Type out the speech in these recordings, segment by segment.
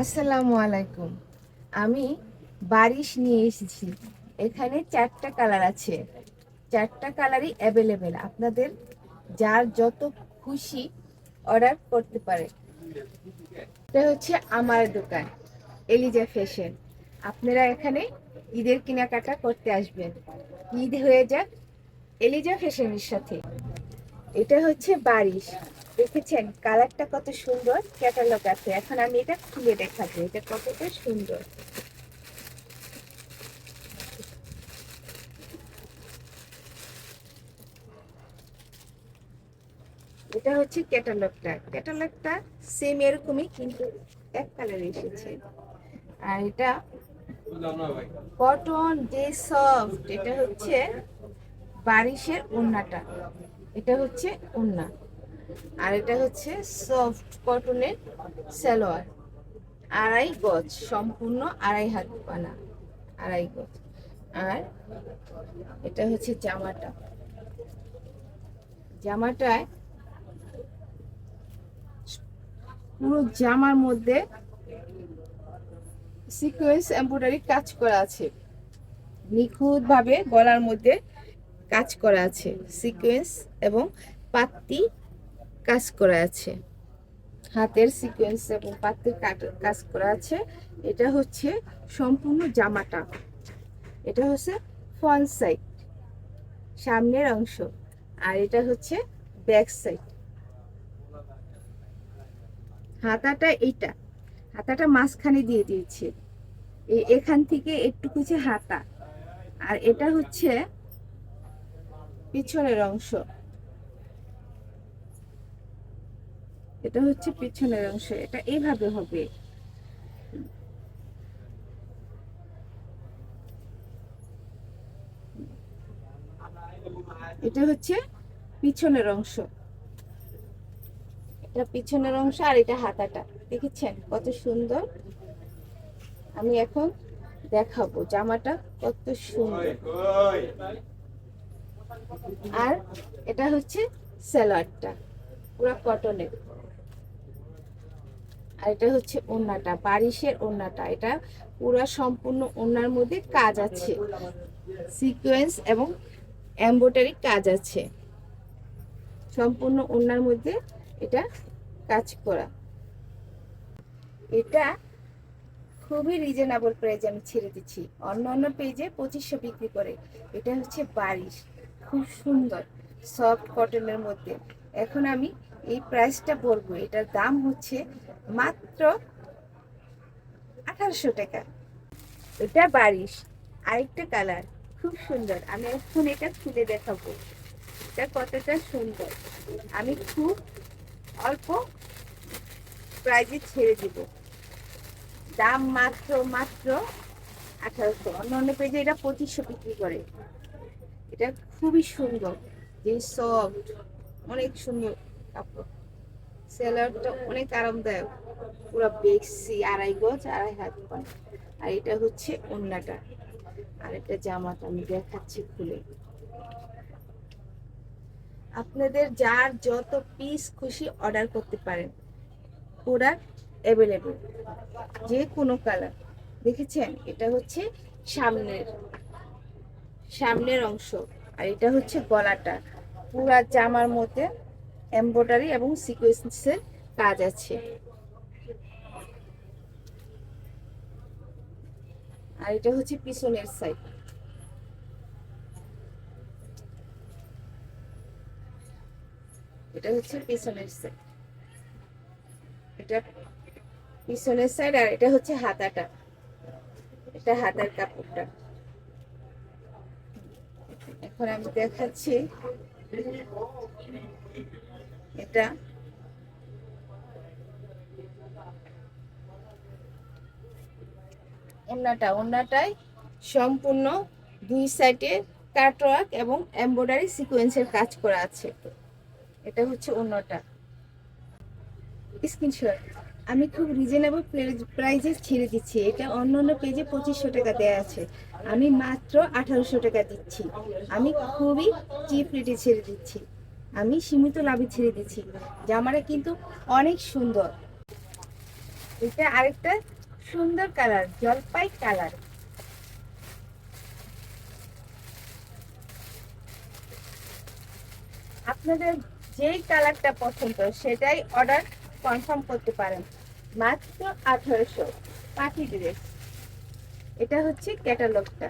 আসসালামু আলাইকুম। আমি বারিশ নিয়ে এসেছি। এখানে চারটা কালার আছে। চারটা কালারই অ্যাভেলেবেল আপনাদের যার যত খুশি অর্ডার করতে পারে। এটা হচ্ছে আমার দোকান এলিজা ফ্যাশন আপনারা এখানে ঈদের কেনাকাটা করতে আসবেন। ঈদ হয়ে যাক এলিজা ফ্যাশনের সাথে। এটা হচ্ছে বারিশ। দেখেছেন কালারটা কত সুন্দর? ক্যাটালগ আছে। এখন আমি এটা খুলে দেখাবো। এটা কতটা সুন্দর। এটা হচ্ছে ক্যাটালগটা ক্যাটালগটা সেম এরকমই, কিন্তু এক কালার এসেছে। আর এটা কটন যে সফট এটা হচ্ছে বারিশের ওন্নাটা। এটা হচ্ছে ওন্না। আর এটা হচ্ছে সফট কটনের সালোয়ার। আড়াই গজ, সম্পূর্ণ আড়াই হাত পানা, আড়াই গজ। আর এটা হচ্ছে জামাটা। জামাটায় পুরো জামার মধ্যে সিকোয়েন্স এমব্রয়ডারি কাজ করা আছে। নিখুঁত ভাবে গলার মধ্যে কাজ করা আছে। সিকোয়েন্স এবং পাত্তি কাজ করা আছে। হাতের সিকোয়েন্স এবং পাত্তির কাজ করা আছে। এটা হচ্ছে সম্পূর্ণ জামাটা। এটা হচ্ছে ফ্রন্ট সাইড সামনের অংশ। আর এটা হচ্ছে ব্যাক সাইড হাতাটা এইটা। হাতাটা মাঝখানে দিয়ে দিয়েছে। এখান থেকে একটু হচ্ছে হাতা। আর এটা হচ্ছে পিছনের অংশ। এটা হচ্ছে পিছনের অংশ, এটা এইভাবে হবে। এটা হচ্ছে পিছনের অংশ। এটা পিছনের অংশ আর এটা হাতাটা, দেখেছেন কত সুন্দর? আমি এখন দেখাবো জামাটা কত সুন্দর। আর এটা হচ্ছে স্যালোয়ারটা পুরো কটনের আর এটা হচ্ছে ওন্নাটা বারিশের ওন্নাটা এটা পুরো সম্পূর্ণ ওন্নার মধ্যে কাজ আছে। সিকোয়েন্স এবং এমব্রয়ডারি কাজ আছে। সম্পূর্ণ ওন্নার মধ্যে এটা কাজ করা। এটা খুবই রিজনেবল প্রাইজে আমি ছেড়ে দিচ্ছি। অন্য অন্য পেজে পঁচিশশো বিক্রি করে। এটা হচ্ছে বারিশ। খুব সুন্দর সফট কটনের মধ্যে। এখন আমি এই প্রাইসটা বলব। এটার দাম হচ্ছে মাত্র আঠারোশো টাকা। এটা বারিশ, আরেকটা কালার, খুব সুন্দর। আমি এখন এটা খুলে দেখাবো। এটা কতটা সুন্দর। আমি খুব অল্প প্রাইজে ছেড়ে দিব। দাম মাত্র মাত্র আঠারোশো। অন্য অন্য পেজে এটা পঁচিশশো বিক্রি করে। এটা খুবই সুন্দর। যে সফট অনেক সুন্দর কাপড়। সেলারটা অনেক আরামদায়ক। পুরো বেক্সি আড়াই গজ, আড়াই হাত পান আর এটা হচ্ছে ওন্নাটা। আর এটা জামাটা আমি দেখাচ্ছি খুলে। আপনাদের যার যত পিস খুশি অর্ডার করতে পারেন। প্রোডাক্ট অ্যাভেলেবেল যে কোনো কালার দেখেছেন? এটা হচ্ছে সামনের। সামনের অংশ। আর এটা হচ্ছে গলাটা। পুরা জামার মধ্যে এমব্রয়ডারি এবং সিকোয়েন্সের কাজ আছে। আর এটা হচ্ছে পিছনের সাইড এটা হচ্ছে পিছনের সাইড এটা পিছনের সাইড আর এটা হচ্ছে হাতাটা। এটা হাতার কাপড়টা। এখন আমি দেখাচ্ছি। এটা। ওন্নাটা, ওন্নাটায় সম্পূর্ণ দুই সাইডে কাটওয়ার্ক এবং এমব্রয়ডারি সিকোয়েন্সের কাজ করা আছে। এটা হচ্ছে অন্যটা স্ক্রিনশট। আমি খুব রিজনেবল প্রাইজে ছেড়ে দিচ্ছি। এটা অন্য অন্য পেজে পঁচিশশো টাকা দেওয়া আছে। আমি মাত্র আঠারোশো টাকা দিচ্ছি। আমি খুবই চিপ রেটে ছেড়ে দিচ্ছি। আমি সীমিত লাভে ছেড়ে দিচ্ছি জামাটা কিন্তু অনেক সুন্দর। এটা আরেকটা সুন্দর কালার, জলপাই কালার। আপনাদের যেই কালারটা পছন্দ, সেটাই অর্ডার কনফার্ম করতে পারেন। মাত্র আঠারোশো। পাখি ড্রেস এটা হচ্ছে ক্যাটালগটা।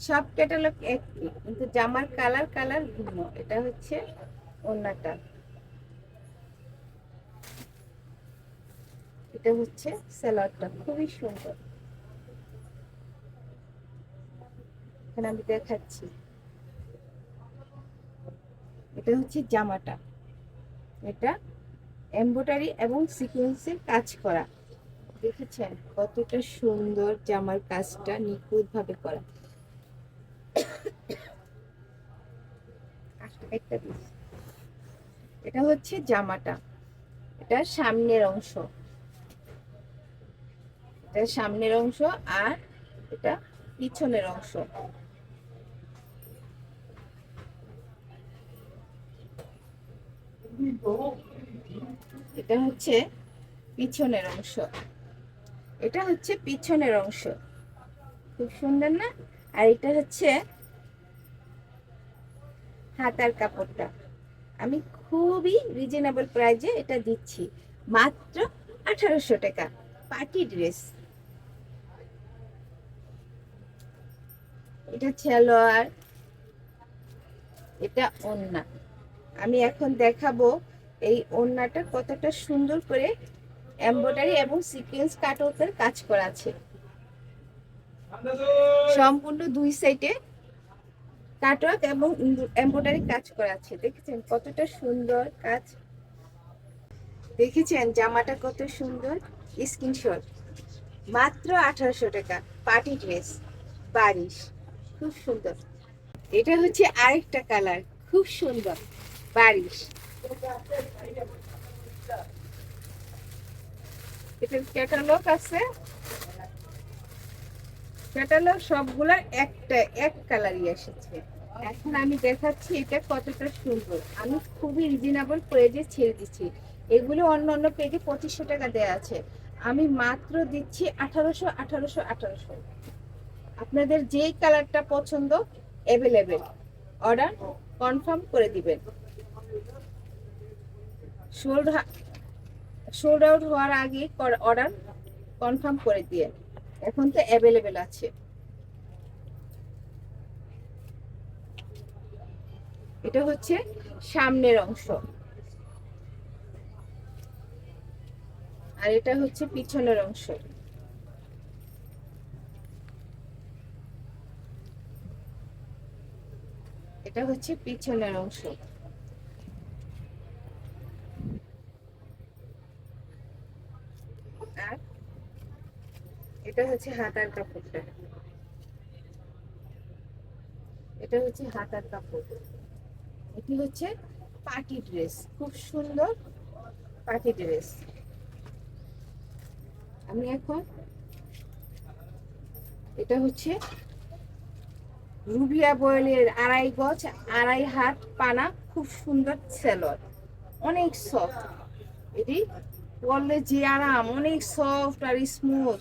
সব ক্যাটালগ একই কিন্তু জামার কালার কালার ভিন্ন। এটা হচ্ছে ওন্নাটা এটা হচ্ছে স্যালাডটা খুবই সুন্দর। এখানে আমি দেখাচ্ছি। এটা হচ্ছে জামাটা। এটা এমব্রয়ডারি এবং সিকোয়েন্সের কাজ করা। দেখেছেন? কতটা সুন্দর জামার কাজটা নিখুঁত ভাবে করা। একটা পিস এটা হচ্ছে জামাটা। এটা সামনের অংশ। এটা সামনের অংশ আর এটা পিছনের অংশ। এটা হচ্ছে পিছনের অংশ। এটা হচ্ছে পিছনের অংশ। খুব সুন্দর না? আর এটা হচ্ছে হাতার কাপড়টা। আমি খুবই রিজনেবল প্রাইজে এটা দিচ্ছি। মাত্র আঠারোশো টাকা। Party dress. এটা ছেলোয়ার এটা ওন্না। আমি এখন দেখাবো এই ওন্নাটা কতটা সুন্দর করে এমব্রয়ডারি এবং সিকোয়েন্স কাটওয়ার্কের কাজ করা আছে। সম্পূর্ণ দুই সাইডে কাটওয়ার্ক এবং এমব্রয়ডারি কাজ করা আছে। দেখেছেন কতটা সুন্দর কাজ? দেখেছেন জামাটা কত সুন্দর? স্ক্রিনশট। মাত্র আঠারোশো টাকা। Party dress. বারিশ খুব সুন্দর। এটা হচ্ছে আরেকটা কালার। খুব সুন্দর। বারিশ এটার ক্যাটালগ আছে। ক্যাটালগ সবগুলোর একটা, এক কালারই এসেছে। এখন আমি দেখাচ্ছি এটা কতটা সুন্দর। আমি খুবই রিজনেবল প্রাইজে ছেড়ে দিচ্ছি। এগুলো অন্য অন্য পেজে পঁচিশশো টাকা দেওয়া আছে। আমি মাত্র দিচ্ছি আঠারোশো আঠারোশো আঠারোশো। আপনাদের যেই কালারটা পছন্দ অ্যাভেলেবেল অর্ডার কনফার্ম করে দিবেন। সোল্ড সোল্ড আউট হওয়ার আগে অর্ডার কনফার্ম করে দিয়ে। এখন তো অ্যাভেলেবেল আছে। এটা হচ্ছে সামনের অংশ। আর এটা হচ্ছে পিছনের অংশ। এটা হচ্ছে পিছনের অংশ আর এটা হচ্ছে হাতার কাপড়টা। এটা হচ্ছে হাতার কাপড়। এটি হচ্ছে পার্টি ড্রেস। খুব সুন্দর পার্টি ড্রেস। আমি এখন এটা হচ্ছে রুবিয়া বয়েলের আড়াই গজ, আড়াই হাত পানা, খুব সুন্দর সেলর। অনেক সফট। এটি বললে যে আরাম, অনেক সফট আর স্মুথ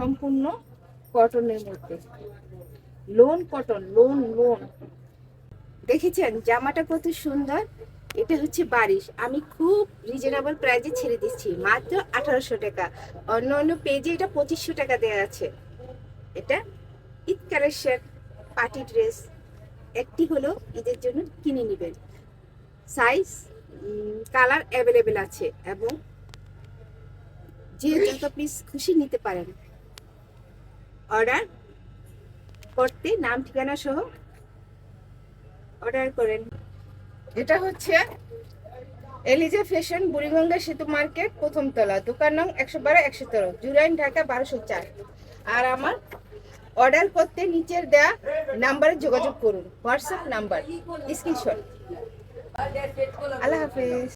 সম্পূর্ণ কটনের মধ্যে। Lawn cotton, lawn lawn. দেখেছেন, জামাটা কত সুন্দর? এটা হচ্ছে বারিশ। আমি খুব রিজনেবল প্রাইজে ছেড়ে দিচ্ছি। মাত্র আঠারোশো টাকা। অন্য অন্য পেজে এটা পঁচিশশো টাকা দেওয়া আছে। এটা ঈদ কালেকশন পার্টি ড্রেস একটি হলো ঈদের জন্য কিনে নেবেন। সাইজ কালার অ্যাভেলেবেল আছে এবং যে যত পিস খুশি নিতে পারেন। অর্ডার করতে, নাম, ঠিকানা সহ অর্ডার করেন। এটা হচ্ছে এলিজা ফ্যাশন, বুড়িগঙ্গা সেতু মার্কেট, প্রথম তলা, দোকান নং একশো বারো, একশো তেরো, জুরাইন, ঢাকা, বারোশো চার। আর আমার অর্ডার করতে, নিচের দেয়া নাম্বারে যোগাযোগ করুন, হোয়াটসঅ্যাপ নাম্বার, স্ক্রিনশট। আল্লাহ হাফিজ।